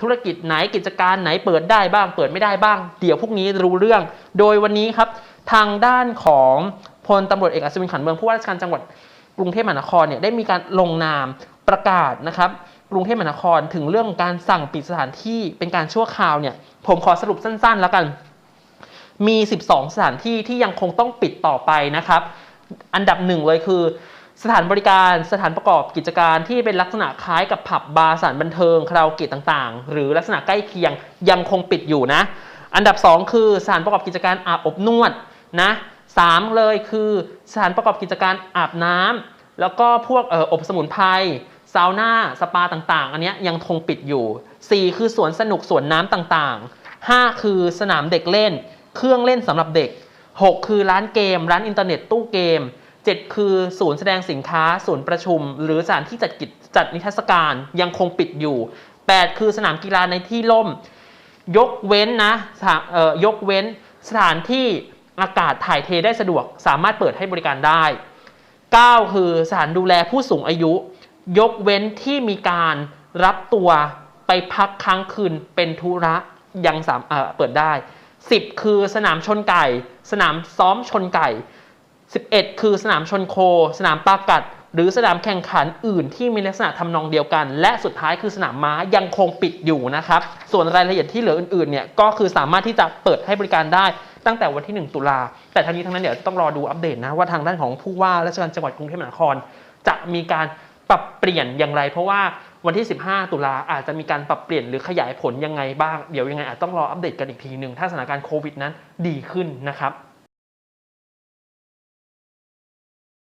ธุรกิจไหนกิจการไหนเปิดได้บ้างเปิดไม่ได้บ้าง เดี๋ยวพรุ่งนี้รู้เรื่อง โดยวันนี้ครับทางด้านของพลตำรวจเอกอัศวินขันเมืองผู้ว่าราชการจังหวัดกรุงเทพมหานครเนี่ยได้มีการลงนามประกาศนะครับกรุงเทพมหานครถึงเรื่องการสั่งปิดสถานที่เป็นการชั่วคราวเนี่ยผมขอสรุปสั้นๆ แล้วกัน มี 12 สถานที่ที่ยังคงต้องปิดต่อไปนะครับ อันดับหนึ่งเลยคือ สถานบริการสถานประกอบกิจการที่เป็นลักษณะคล้ายกับผับบาร์สถานบันเทิงคาราโอเกะต่างๆ หรือลักษณะใกล้เคียงยังคงปิดอยู่นะ อันดับ 2 คือสถานประกอบกิจการอาบอบนวดนะสามเลยคือสถานประกอบกิจการอาบน้ำแล้วก็พวกอออบสมุนไพรซาวน่าสปาต่างๆ อันนี้ยังคงปิดอยู่ 4 คือสวนสนุกสวนน้ำต่างๆ 5 คือสนามเด็กเล่น เครื่องเล่นสำหรับเด็ก 6 คือร้านเกม ร้านอินเทอร์เน็ตตู้เกม 7 คือศูนย์แสดงสินค้า ศูนย์ประชุม หรือสถานที่จัดกิจจัดนิทรรศการยังคงปิดอยู่ 8 คือสนามกีฬาในที่ร่ม ยกเว้นนะสถานเอ่อยกเว้นสถานที่อากาศถ่ายเทได้สะดวกสามารถเปิดให้บริการได้ 9 คือสถานดูแลผู้สูงอายุ ยกเว้นที่มีการรับตัวไปพักค้างคืนเป็นธุระยังสามเอ่อเปิดได้ 10 คือสนามชนไก่ สนามซ้อมชนไก่ 11 คือสนามชนโค สนามปากัด หรือสนามแข่งขันอื่นที่มีลักษณะทำนองเดียวกัน และสุดท้ายคือสนามม้ายังคงปิดอยู่นะครับ ส่วนรายละเอียดที่เหลืออื่นๆเนี่ยก็คือสามารถที่จะเปิดให้บริการได้ตั้งแต่วันที่ 1 ตุลา แต่ทั้งนี้ทั้งนั้นเดี๋ยวต้องรอดูอัปเดตนะว่าทางด้านของผู้ว่าราชการจังหวัดกรุงเทพมหานคร จะมีการปรับเปลี่ยนอย่างไร เพราะว่าวันที่ 15 ตุลาอาจจะมีการปรับเปลี่ยนหรือขยายผลยังไงบ้าง เดี๋ยวยังไงอาจต้องรออัปเดตกันอีกทีหนึ่งถ้าสถานการณ์โควิดนั้นดีขึ้นนะครับ